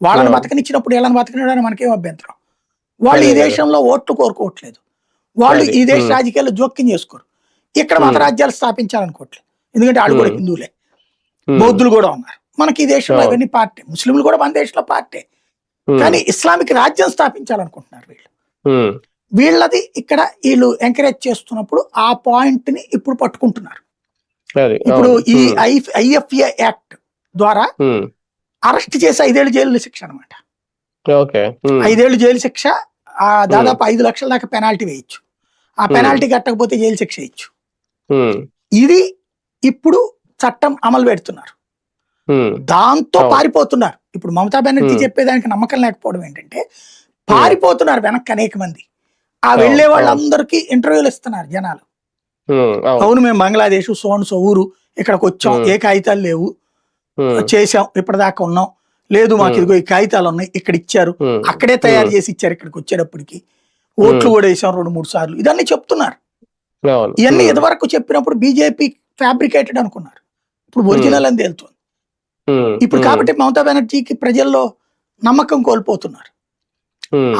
వాళ్ళని. బతకనిచ్చినప్పుడు వీళ్ళని బతకనివ్వడానికి మనకేం అభ్యంతరం వాళ్ళు ఈ. దేశంలో ఓట్లు కోరుకోవట్లేదు వాళ్ళు. ఈ దేశ. రాజకీయాల్లో జోక్యం చేసుకోరు ఇక్కడ మత. రాజ్యాలు స్థాపించాలనుకోవట్లేదు ఎందుకంటే వాళ్ళు కూడా. హిందువులే బౌద్ధులు కూడా ఉన్నారు మనకి ఈ దేశంలో. ఇవన్నీ పార్టీ ముస్లింలు కూడా మన దేశంలో పార్టీ కానీ ఇస్లామిక్ రాజ్యం స్థాపించాలనుకుంటున్నారు వీళ్ళు వీళ్ళది ఇక్కడ వీళ్ళు ఎంకరేజ్ చేస్తున్నప్పుడు ఆ పాయింట్ని ఇప్పుడు పట్టుకుంటున్నారు ఇప్పుడు. ఈ ఐఎఫ్ఏ యాక్ట్ ద్వారా అరెస్ట్ చేసి ఐదేళ్ళు జైలు శిక్ష అనమాట ఐదేళ్ళు జైలు శిక్ష ఆ దాదాపు ఐదు లక్షల దాకా పెనాల్టీ వేయచ్చు. ఆ. పెనాల్టీ కట్టకపోతే జైలు శిక్ష వేయచ్చు. ఇది ఇప్పుడు చట్టం అమలు పెడుతున్నారు. దాంతో. పారిపోతున్నారు. ఇప్పుడు మమతా బెనర్జీ. చెప్పేదానికి నమ్మకం లేకపోవడం ఏంటంటే పారిపోతున్నారు వెనక్కి అనేక మంది. ఆ వెళ్ళే. వాళ్ళందరికీ ఇంటర్వ్యూలు ఇస్తున్నారు జనాలు. అవును. మేము బంగ్లాదేశ్ సోన్ సో ఊరు ఇక్కడికి వచ్చాం. ఏ కాగితాలు లేవు. చేసాం ఇప్పటిదాకా ఉన్నాం. లేదు మాకు. ఇదిగో ఈ కాగితాలు ఉన్నాయి ఇక్కడ ఇచ్చారు. అక్కడే తయారు. చేసి ఇచ్చారు ఇక్కడికి వచ్చేటప్పటికి. ఓట్లు కూడా వేసాం రెండు మూడు సార్లు. ఇదన్నీ చెప్తున్నారు. ఇవన్నీ ఇదివరకు చెప్పినప్పుడు బీజేపీ ఫ్యాబ్రికేటెడ్ అనుకున్నారు. ఇప్పుడు ఒరిజినల్ అని తేలుతుంది. ఇప్పుడు కాబట్టి మమతా బెనర్జీకి ప్రజల్లో నమ్మకం కోల్పోతున్నారు.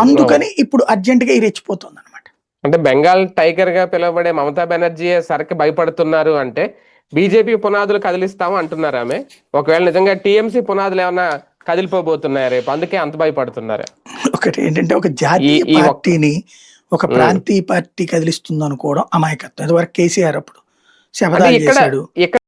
అందుకని ఇప్పుడు అర్జెంట్గా రెచ్చిపోతుంది అనమాట అంటే బెంగాల్ టైగర్గా పిలువబడే మమతా బెనర్జీ సరికి భయపడుతున్నారు అంటే బీజేపీ పునాదులు కదిలిస్తాము అంటున్నారు ఆమె. ఒకవేళ నిజంగా టీఎంసీ పునాదులు ఏమన్నా కదిలిపోబోతున్నాయా రేపు? అందుకే అంత భయపడుతున్నారా. ఒకటి ఏంటంటే ఒక జాతీయ పార్టీని ఒక. ప్రాంతీయ పార్టీ కదిలిస్తుంది అనుకోవడం అమాయకత్వం. ఇదివరకు కేసీఆర్ అప్పుడు ఇక్కడ చేశాడు.